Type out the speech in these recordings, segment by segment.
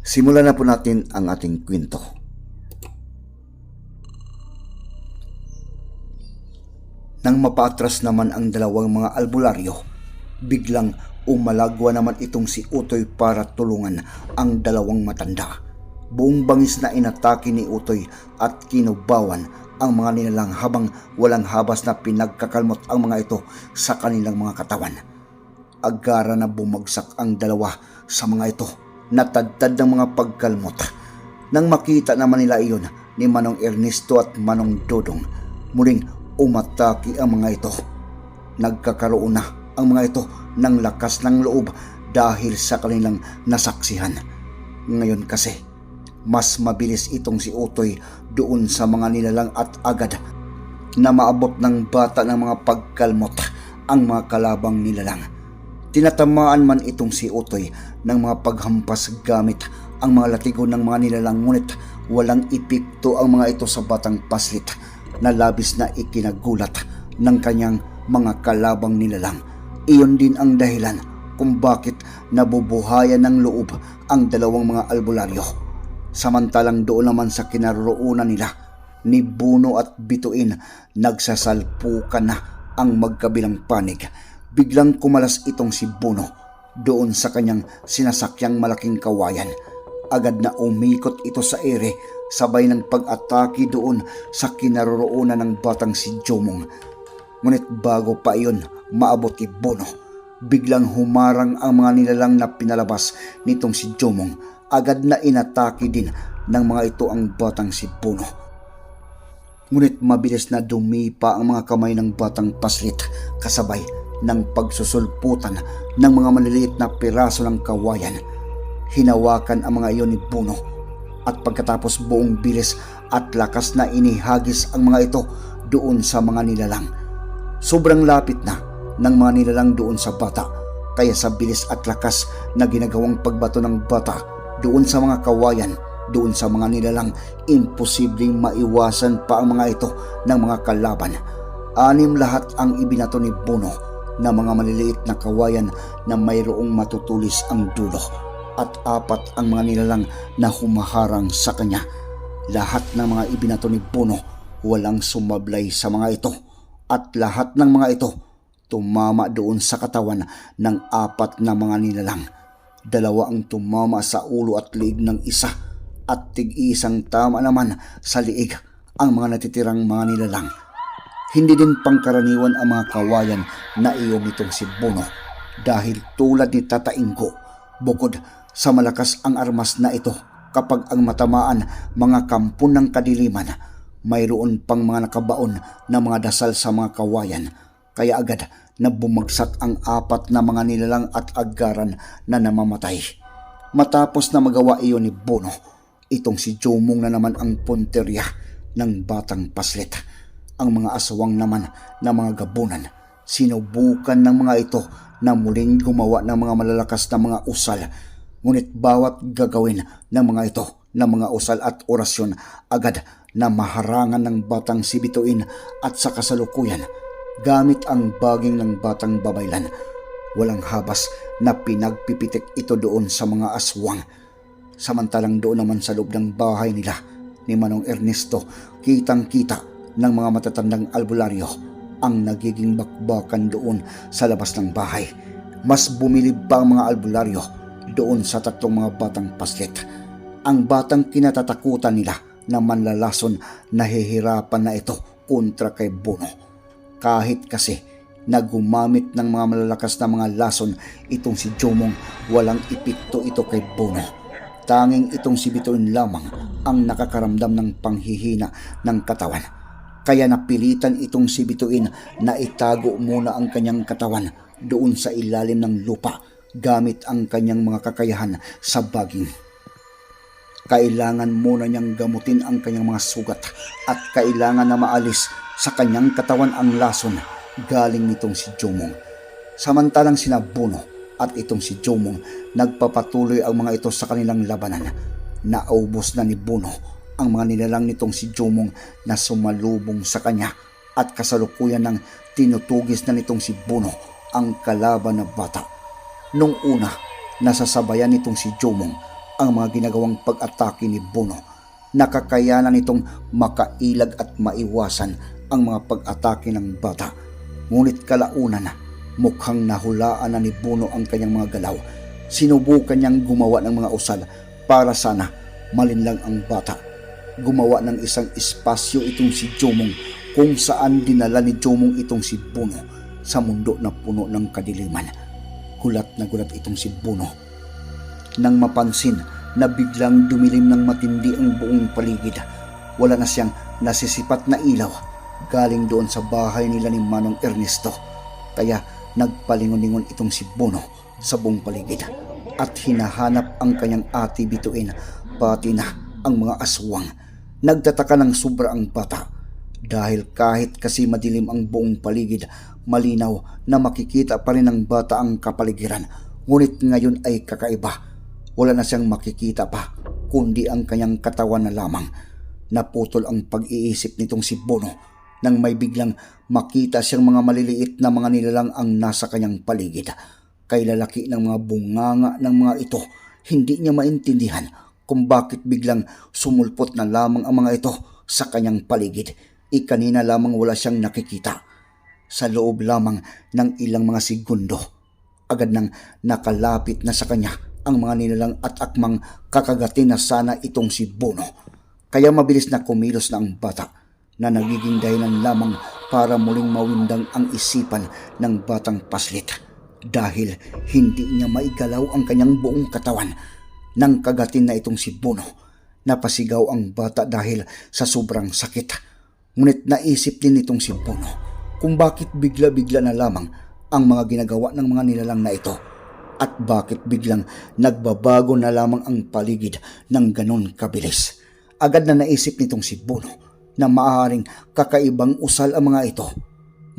Simulan na po natin ang ating kwento. Nang mapaatras naman ang dalawang mga albularyo, biglang umalagwa naman itong si Utoy para tulungan ang dalawang matanda. Buong bangis na inatake ni Utoy at kinubawan ang mga nilalang habang walang habas na pinagkakalmot ang mga ito sa kanilang mga katawan. Agara na bumagsak ang dalawa sa mga ito, natadtad ng mga pagkalmot. Nang makita naman nila iyon ni Manong Ernesto at Manong Dodong, muling umatake ang mga ito. Nagkakaroon na ang mga ito ng lakas ng loob dahil sa kanilang nasaksihan. Ngayon kasi, mas mabilis itong si Utoy doon sa mga nilalang at agad na maabot ng bata ng mga pagkalmot ang mga kalabang nilalang. Tinatamaan man itong si Utoy ng mga paghampas gamit ang mga latigo ng mga nilalang ngunit walang epekto ang mga ito sa batang paslit na labis na ikinagulat ng kanyang mga kalabang nilalang. Iyon din ang dahilan kung bakit nabubuhayan ng loob ang dalawang mga albularyo. Samantalang doon naman sa kinaroroonan nila ni Buno at Bituin nagsasalpukan na ang magkabilang panig. Biglang kumalas itong si Buno doon sa kanyang sinasakyang malaking kawayan. Agad na umikot ito sa ere sabay ng pag-atake doon sa kinaroroonan ng batang si Jomong. Ngunit bago pa iyon maabot ni Bono, biglang humarang ang mga nilalang na pinalabas nitong si Jomong. Agad na inatake din ng mga ito ang batang si Bono. Ngunit mabilis na dumipa ang mga kamay ng batang paslit kasabay ng pagsusulputan ng mga maliliit na piraso ng kawayan. Hinawakan ang mga iyon ni Bono at pagkatapos buong bilis at lakas na inihagis ang mga ito doon sa mga nilalang. Sobrang lapit na ng mga nilalang doon sa bata kaya sa bilis at lakas na ginagawang pagbato ng bata doon sa mga kawayan doon sa mga nilalang imposibleng maiwasan pa ang mga ito ng mga kalaban. Anim lahat ang ibinato ni Bono na mga maliliit na kawayan na mayroong matutulis ang dulo at apat ang mga nilalang na humaharang sa kanya. Lahat ng mga ibinato ni Bono walang sumablay sa mga ito at lahat ng mga ito tumama doon sa katawan ng apat na mga nilalang. Dalawa ang tumama sa ulo at liig ng isa at tig-isang tama naman sa liig ang mga natitirang mga nilalang. Hindi din pangkaraniwan ang mga kawayan na iyong itong si Bono dahil tulad ni Tata Ingo, bukod sa malakas ang armas na ito kapag ang matamaan mga kampo ng kadiliman, mayroon pang mga nakabaon na mga dasal sa mga kawayan. Kaya agad na bumagsak ang apat na mga nilalang at agaran na namamatay. Matapos na magawa iyon ni Bono, itong si Jomong na naman ang punterya ng batang paslit. Ang mga aswang naman na mga gabunan, sinubukan ng mga ito na muling gumawa ng mga malalakas na mga usal. Ngunit bawat gagawin ng mga ito na mga usal at orasyon agad na maharangan ng batang sibituin at sa kasalukuyan gamit ang baging ng batang babaylan. Walang habas na pinagpipitik ito doon sa mga aswang. Samantalang doon naman sa loob ng bahay nila ni Manong Ernesto, kitang-kita ng mga matatandang albularyo ang nagiging bakbakan doon sa labas ng bahay. Mas bumilib pa ang mga albularyo doon sa tatlong mga batang paslit. Ang batang kinatatakutan nila na manlalason nahihirapan na ito kontra kay Bono. Kahit kasi na gumamit ng mga malalakas na mga lason itong si Jomong walang epekto ito kay Bono. Tanging itong si Bituin lamang ang nakakaramdam ng panghihina ng katawan. Kaya napilitan itong si Bituin na itago muna ang kanyang katawan doon sa ilalim ng lupa gamit ang kanyang mga kakayahan sa baging. Kailangan muna niyang gamutin ang kanyang mga sugat at kailangan na maalis sa kanyang katawan ang lason galing nitong si Jomong. Samantalang sina Buno at itong si Jomong nagpapatuloy ang mga ito sa kanilang labanan. Naubos na ni Buno ang mga nilalang nitong si Jomong na sumalubong sa kanya at kasalukuyan ng tinutugis na nitong si Buno ang kalaban na bata. Nung una, nasasabayan nitong si Jomong ang mga ginagawang pag-atake ni Bono. Nakakayanan nitong makailag at maiwasan ang mga pag-atake ng bata. Ngunit kalaunan, mukhang nahulaan na ni Bono ang kanyang mga galaw. Sinubukan niyang gumawa ng mga usal para sana malinlang ang bata. Gumawa ng isang espasyo itong si Jomong kung saan dinala ni Jomong itong si Bono sa mundo na puno ng kadiliman. Gulat na gulat itong si Bono nang mapansin na biglang dumilim ng matindi ang buong paligid. Wala na siyang nasisipat na ilaw galing doon sa bahay nila ni Manong Ernesto. Kaya nagpalingon-lingon itong si Bono sa buong paligid at hinahanap ang kanyang ati bituin pati na ang mga aswang. Nagtataka ng sobra ang bata dahil kahit kasi madilim ang buong paligid, malinaw na makikita pa rin ng bata ang kapaligiran. Ngunit ngayon ay kakaiba wala na siyang makikita pa, kundi ang kanyang katawan na lamang. Naputol ang pag-iisip nitong si Bono nang may biglang makita siyang mga maliliit na mga nilalang ang nasa kanyang paligid. Kay lalaki ng mga bunganga ng mga ito, hindi niya maintindihan kung bakit biglang sumulpot na lamang ang mga ito sa kanyang paligid. Ikanina lamang wala siyang nakikita. Sa loob lamang ng ilang mga segundo, agad nang nakalapit na sa kanya ang mga nilalang at akmang kakagatin na sana itong si Bono. Kaya mabilis na kumilos na ang bata na nagiging dahilan lamang para muling mawindang ang isipan ng batang paslit dahil hindi niya maigalaw ang kanyang buong katawan nang kagatin na itong si Bono. Napasigaw ang bata dahil sa sobrang sakit. Ngunit naisip din itong si Bono kung bakit bigla-bigla na lamang ang mga ginagawa ng mga nilalang na ito at bakit biglang nagbabago na lamang ang paligid ng ganon kabilis. Agad na naisip nitong si Bono na maaaring kakaibang usal ang mga ito.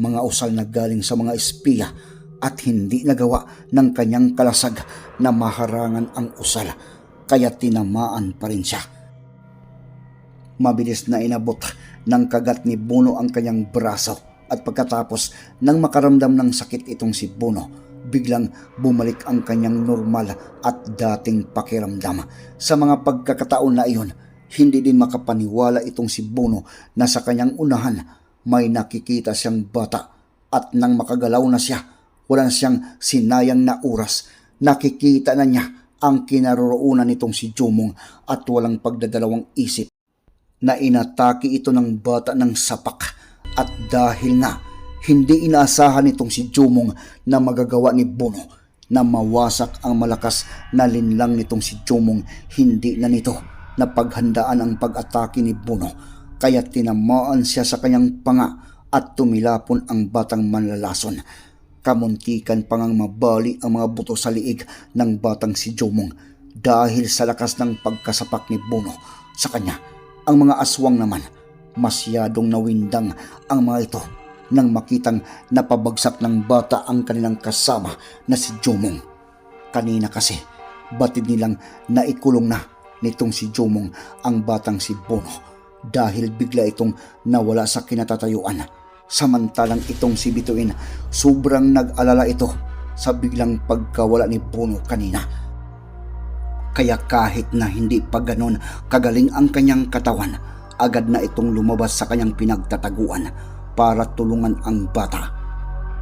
Mga usal na galing sa mga espiya at hindi nagawa ng kanyang kalasag na maharangan ang usal kaya tinamaan pa rin siya. Mabilis na inabot ng kagat ni Bono ang kanyang braso at pagkatapos nang makaramdam ng sakit itong si Bono, biglang bumalik ang kanyang normal at dating pakiramdam. Sa mga pagkakataon na iyon, hindi din makapaniwala itong si Bono na sa kanyang unahan may nakikita siyang bata at nang makagalaw na siya, wala na siyang sinayang na oras. Nakikita na niya ang kinaroroonan nitong si Jumong at walang pagdadalawang isip na inatake ito ng bata ng sapak at dahil na hindi inaasahan nitong si Jumong na magagawa ni Bono na mawasak ang malakas na linlang nitong si Jumong. Hindi na nito na paghandaan ang pag-atake ni Bono kaya tinamaan siya sa kanyang panga at tumilapon ang batang manlalason. Kamuntikan pa ngang mabali ang mga buto sa liig ng batang si Jumong dahil sa lakas ng pagkasapak ni Bono sa kanya. Ang mga aswang naman, masyadong nawindang ang mga ito nang makitang napabagsak ng bata ang kanilang kasama na si Jomong. Kanina kasi, batid nilang naikulong na nitong si Jomong ang batang si Bono dahil bigla itong nawala sa kinatatayuan. Samantalang itong si Bituin, sobrang nag-alala ito sa biglang pagkawala ni Bono kanina. Kaya kahit na hindi pa ganon kagaling ang kanyang katawan, agad na itong lumabas sa kanyang pinagtataguan para tulungan ang bata.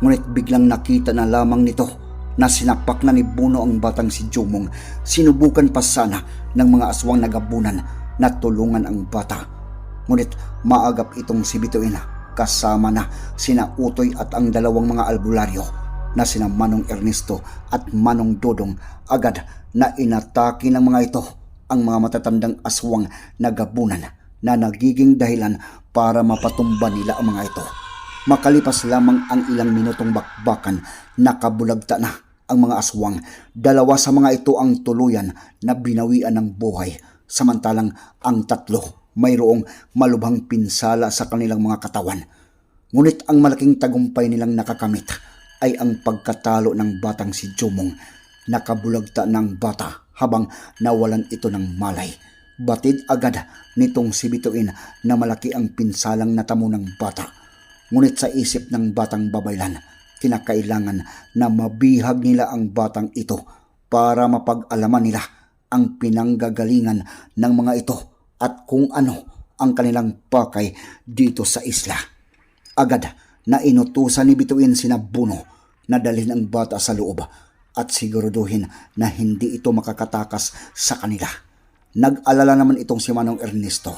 Ngunit biglang nakita na lamang nito na sinapak na ni Buno ang batang si Jumong. Sinubukan pa sana ng mga aswang nagabunan na tulungan ang bata. Ngunit maagap itong si Bituin kasama na sina Utoy at ang dalawang mga albularyo na sina Manong Ernesto at Manong Dodong agad na inatake ng mga ito ang mga matatandang aswang na gabunan na nagiging dahilan para mapatumba nila ang mga ito. Makalipas lamang ang ilang minutong bakbakan, nakabulagta na ang mga aswang. Dalawa sa mga ito ang tuluyan na binawian ng buhay. Samantalang ang tatlo mayroong malubhang pinsala sa kanilang mga katawan. Ngunit ang malaking tagumpay nilang nakakamit ay ang pagkatalo ng batang si Jumong. Nakabulagta ng bata habang nawalan ito ng malay. Batid agad nitong si Bituin na malaki ang pinsalang natamo ng bata. Ngunit sa isip ng batang babaylan, kinakailangan na mabihag nila ang batang ito para mapag-alaman nila ang pinanggagalingan ng mga ito at kung ano ang kanilang pakay dito sa isla. Agad na inutusan ni Bituin sina Buno na dalhin ang bata sa loob at siguraduhin na hindi ito makakatakas sa kanila. Nag-alala naman itong si Manong Ernesto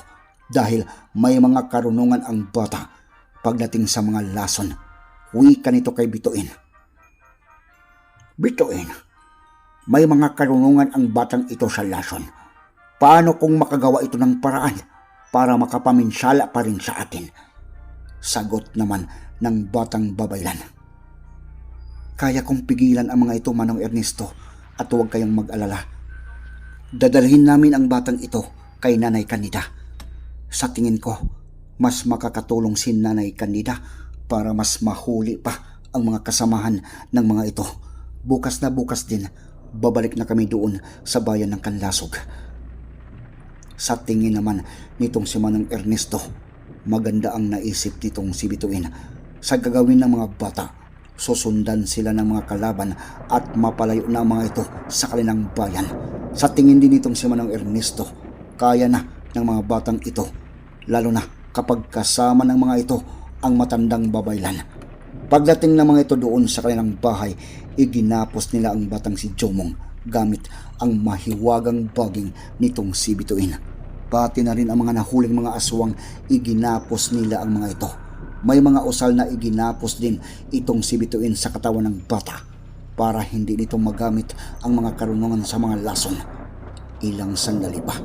dahil may mga karunungan ang bata pagdating sa mga lason. Wika nito kay Bituin. Bituin, may mga karunungan ang batang ito sa lason. Paano kung makagawa ito ng paraan para makapaminsala pa rin sa atin? Sagot naman ng batang babaylan. Kaya kong pigilan ang mga ito, Manong Ernesto, at huwag kayong mag-alala. Dadalhin namin ang batang ito kay Nanay Candida. Sa tingin ko, mas makakatulong si Nanay Candida para mas mahuli pa ang mga kasamahan ng mga ito. Bukas na bukas din, babalik na kami doon sa bayan ng Kanlasog. Sa tingin naman nitong si Manong Ernesto, maganda ang naisip nitong si Bituin. Sa gagawin ng mga bata, susundan sila ng mga kalaban at mapalayo na ang mga ito sa kanilang bayan. Sa tingin din nitong si Manong Ernesto, kaya na ng mga batang ito, lalo na kapag kasama ng mga ito ang matandang babaylan. Pagdating ng mga ito doon sa kanilang bahay, iginapos nila ang batang si Jomong gamit ang mahiwagang baging nitong si Bituin. Pati na rin ang mga nahuling mga aswang, iginapos nila ang mga ito. May mga usal na iginapos din itong si Bituin sa katawan ng bata para hindi nito magamit ang mga karunungan sa mga lason. Ilang sandali pa,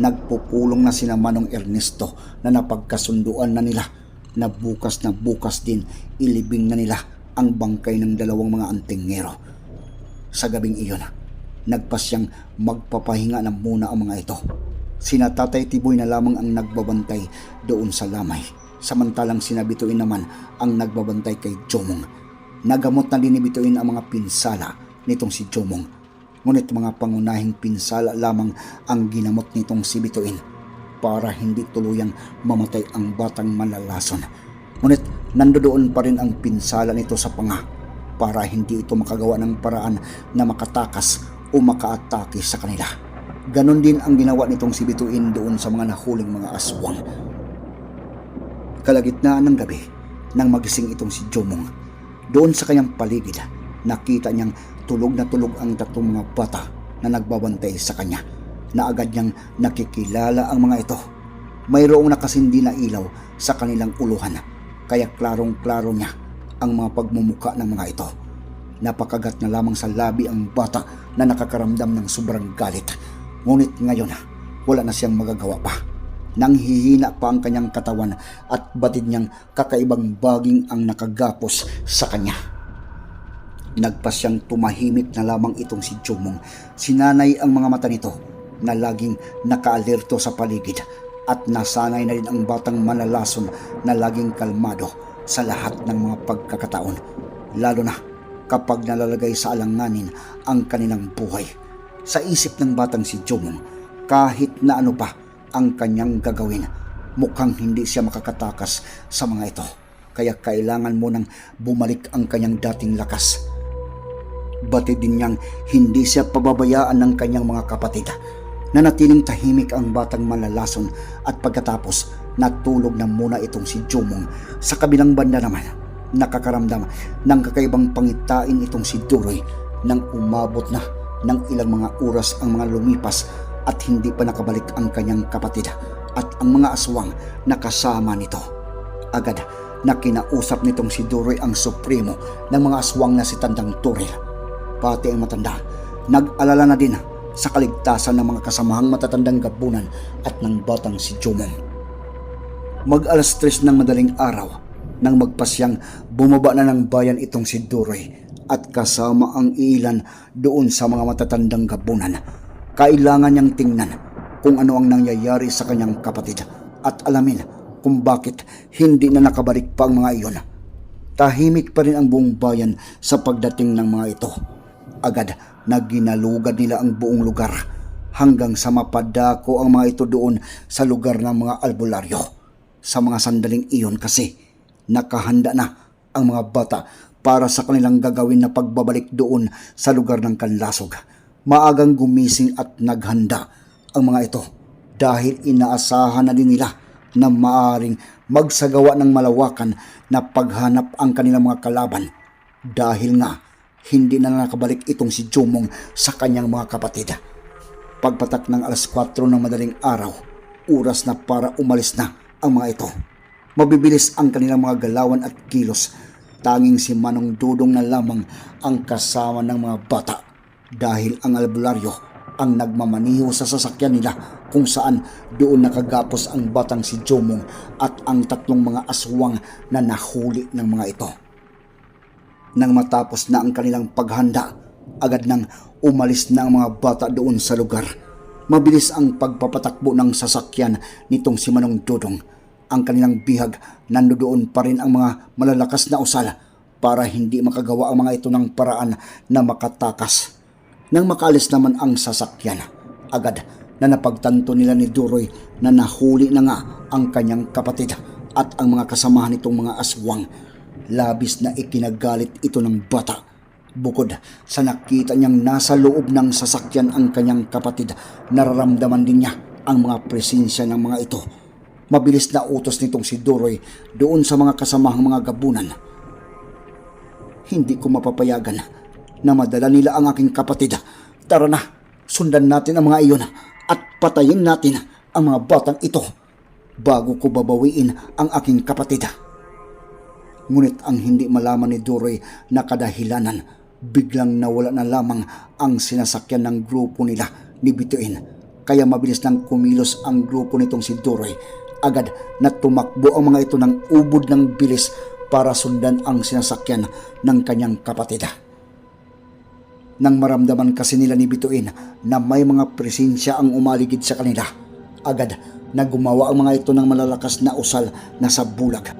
nagpupulong na sina Manong Ernesto na napagkasunduan na nila na bukas na bukas din ilibing na nila ang bangkay ng dalawang mga antingero. Sa gabing iyon, nagpasyang magpapahinga na muna ang mga ito. Sina Tatay Tiboy na lamang ang nagbabantay doon sa lamay. Samantalang sinabituin naman ang nagbabantay kay Jomong. Nagamot na din ni Bituin ang mga pinsala nitong si Jomong. Ngunit mga pangunahing pinsala lamang ang ginamot nitong si Bituin para hindi tuluyang mamatay ang batang malalason. Ngunit nandoon pa rin ang pinsala nito sa panga para hindi ito makagawa ng paraan na makatakas o makaatake sa kanila. Ganon din ang ginawa nitong si Bituin doon sa mga nahuling mga aswang. Kalagitnaan ng gabi, nang magising itong si Jomong, doon sa kanyang paligid, nakita niyang tulog na tulog ang tatlong mga bata na nagbabantay sa kanya na agad niyang nakikilala ang mga ito. Mayroong nakasindi na ilaw sa kanilang uluhan kaya klarong-klaro niya ang mga pagmumuka ng mga ito. Napakagat na lamang sa labi ang bata na nakakaramdam ng sobrang galit. Ngunit ngayon, wala na siyang magagawa pa. Nang hihina pa ang kanyang katawan at batid niyang kakaibang baging ang nakagapos sa kanya. Nagpasyang tumahimik na lamang itong si Jumong. Sinanay ang mga mata nito na laging nakaalerto sa paligid at nasanay na rin ang batang manalason na laging kalmado sa lahat ng mga pagkakataon. Lalo na kapag nalalagay sa alanganin ang kanilang buhay. Sa isip ng batang si Jumong, kahit na ano pa ang kanyang gagawin, mukhang hindi siya makakatakas sa mga ito. Kaya kailangan mo nang bumalik ang kanyang dating lakas. Batid din niyang hindi siya pababayaan ng kanyang mga kapatid. Nanatiling tahimik ang batang malalason at pagkatapos natulog na muna itong si Jumong. Sa kabilang banda naman, nakakaramdam ng kakaibang pangitain itong si Duroy nang umabot na ng ilang mga oras ang mga lumipas at hindi pa nakabalik ang kanyang kapatid at ang mga aswang na kasama nito. Agad na kinausap nitong si Duroy ang supremo ng mga aswang na si Tandang Turil. Pati ang matanda, nag-alala na din sa kaligtasan ng mga kasamahang matatandang gabunan at ng batang si Jumong. Mag alas tres ng madaling araw nang magpasyang bumaba na ng bayan itong si Duroy at kasama ang ilan doon sa mga matatandang gabunan. Kailangan niyang tingnan kung ano ang nangyayari sa kanyang kapatid at alamin kung bakit hindi na nakabalik pa ang mga iyon. Tahimik pa rin ang buong bayan sa pagdating ng mga ito. Agad na ginalugad nila ang buong lugar hanggang sa mapadako ang mga ito doon sa lugar ng mga albularyo. Sa mga sandaling iyon kasi nakahanda na ang mga bata para sa kanilang gagawin na pagbabalik doon sa lugar ng kanlasog. Maagang gumising at naghanda ang mga ito dahil inaasahan na din nila na maaring magsagawa ng malawakan na paghanap ang kanilang mga kalaban dahil nga hindi na nakabalik itong si Jumong sa kanyang mga kapatid. Pagpatak ng alas 4 ng madaling araw, oras na para umalis na ang mga ito. Mabibilis ang kanilang mga galawan at kilos. Tanging si Manong Dudong na lamang ang kasama ng mga bata dahil ang albularyo ang nagmamaniho sa sasakyan nila kung saan doon nakagapos ang batang si Jomong at ang tatlong mga aswang na nahuli ng mga ito. Nang matapos na ang kanilang paghanda, agad nang umalis na ang mga bata doon sa lugar. Mabilis ang pagpapatakbo ng sasakyan nitong si Manong Dudong. Ang kanilang bihag nandoon pa rin ang mga malalakas na usal para hindi makagawa ang mga ito ng paraan na makatakas. Nang makalis naman ang sasakyan, agad na napagtanto nila ni Duroy na nahuli na nga ang kanyang kapatid at ang mga kasamahan nitong mga aswang. Labis na ikinagalit ito ng bata. Bukod sa nakita niyang nasa loob ng sasakyan ang kanyang kapatid, nararamdaman din niya ang mga presensya ng mga ito. Mabilis na utos nitong si Duroy doon sa mga kasamahang mga gabunan. Hindi ko mapapayagan na madala nila ang aking kapatid. Tara na, sundan natin ang mga iyon at patayin natin ang mga batang ito bago ko babawiin ang aking kapatid. Ngunit ang hindi malaman ni Duroy na kadahilanan, biglang nawala na lamang ang sinasakyan ng grupo nila ni Bituin. Kaya mabilis nang kumilos ang grupo nitong si Duroy. Agad na tumakbo ang mga ito ng ubod ng bilis para sundan ang sinasakyan ng kanyang kapatid. Nang maramdaman kasi nila ni Bituin na may mga presensya ang umaligid sa kanila, agad na gumawa ang mga ito ng malalakas na usal na sa bulag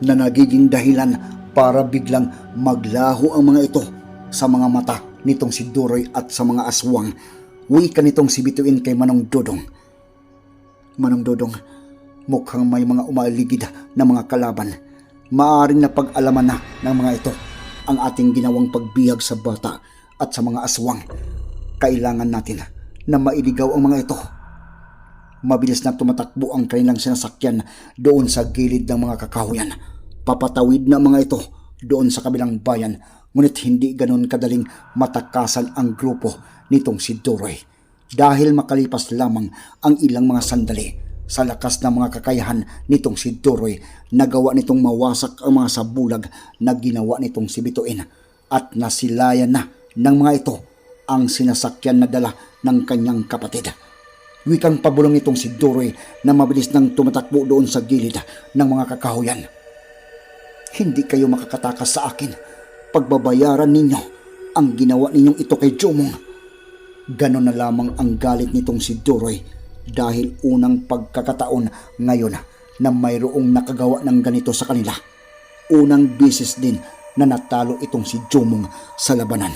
na nagiging dahilan para biglang maglaho ang mga ito sa mga mata nitong si Duroy at sa mga aswang. Wika nitong si Bituin kay Manong Dodong. Manong Dodong, mukhang may mga umaligid na mga kalaban. Maaring napag-alaman na ng mga ito ang ating ginawang pagbihag sa bata at sa mga aswang. Kailangan natin na mailigaw ang mga ito. Mabilis na tumatakbo ang kanilang sinasakyan doon sa gilid ng mga kakahuyan. Papatawid na mga ito doon sa kabilang bayan ngunit hindi ganon kadaling matakasan ang grupo nitong si Duroy. Dahil makalipas lamang ang ilang mga sandali sa lakas ng mga kakayahan nitong si Duroy, nagawa nitong mawasak ang mga sabulag na ginawa nitong si Bituin at nasilayan na ng mga ito ang sinasakyan na dala ng kanyang kapatid. Wikang pabulong nitong si Duroy na mabilis nang tumatakbo doon sa gilid ng mga kakahuyan. Hindi kayo makakatakas sa akin. Pagbabayaran ninyo ang ginawa ninyong ito kay Jomong. Ganon na lamang ang galit nitong si Duroy dahil unang pagkakataon ngayon na mayroong nakagawa ng ganito sa kanila. Unang bisis din na natalo itong si Jomong sa labanan.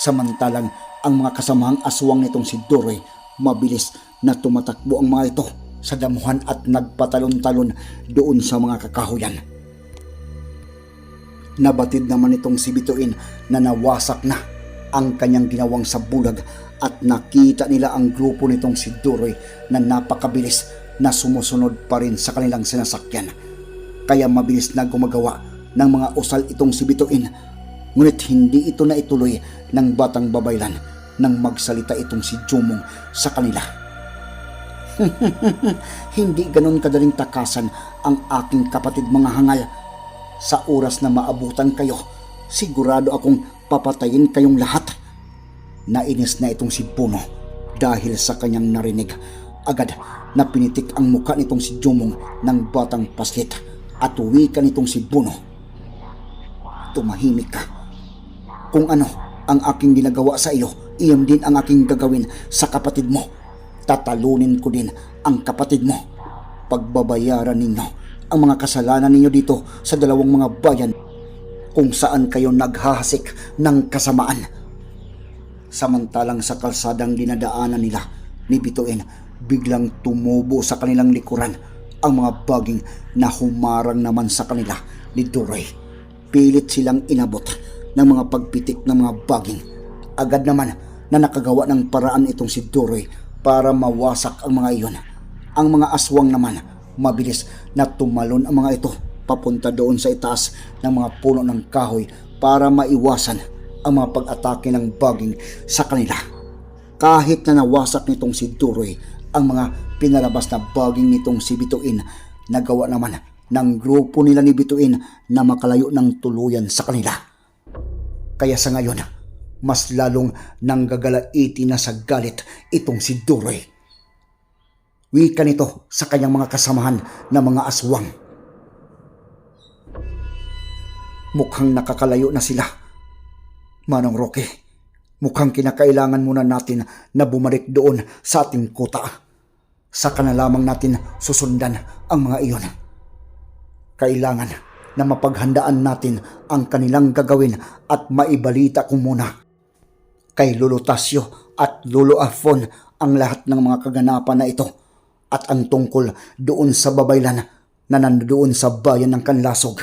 Samantalang ang mga kasamahang aswang nitong si Duroy mabilis na tumatakbo ang mga ito sa damuhan at nagpatalon-talon doon sa mga kakahuyan. Nabatid naman itong si Bituin na nawasak na ang kanyang ginawang sa bulag at nakita nila ang grupo nitong si Duroy na napakabilis na sumusunod pa rin sa kanilang sinasakyan. Kaya mabilis na gumagawa ng mga usal itong si Bituin. Ngunit hindi ito na ituloy ng batang babaylan nang magsalita itong si Jumong sa kanila. Hindi ganon kadaling takasan ang aking kapatid mga hangal. Sa oras na maabutan kayo, sigurado akong papatayin kayong lahat. Nainis na itong si Puno dahil sa kanyang narinig. Agad na pinitik ang muka nitong si Jumong ng batang paslit at uwikan nitong si Buno. Tumahimik ka. Kung ano ang aking ginagawa sa iyo, iyon din ang aking gagawin sa kapatid mo. Tatalunin ko din ang kapatid mo. Pagbabayaran ninyo ang mga kasalanan ninyo dito sa dalawang mga bayan kung saan kayo naghahasik ng kasamaan. Samantalang sa kalsadang dinadaanan nila ni Bituin, biglang tumubo sa kanilang likuran ang mga baging na humarang naman sa kanila ni Duroy. Pilit silang inabot ng mga pagpitik ng mga baging. Agad naman na nakagawa ng paraan itong si Duroy para mawasak ang mga iyon. Ang mga aswang naman, mabilis na tumalon ang mga ito papunta doon sa itaas ng mga puno ng kahoy para maiwasan ang mga pag-atake ng baging sa kanila. Kahit na nawasak nitong si Duroy ang mga pinalabas na baging nitong si Bituin, nagawa naman ng grupo nila ni Bituin na makalayo ng tuluyan sa kanila. Kaya sa ngayon, mas lalong nanggagalaiti na sa galit itong si Duroy. Wika nito sa kanyang mga kasamahan na mga aswang. Mukhang nakakalayo na sila. Manong Roque, mukhang kinakailangan muna natin na bumalik doon sa ating kuta. Saka na lamang natin susundan ang mga iyon. Kailangan na mapaghandaan natin ang kanilang gagawin at maibalita ko muna kay Lolo Tasyo at Lolo Afon ang lahat ng mga kaganapan na ito at ang tungkol doon sa babaylan na nandoon sa bayan ng Kanlasog.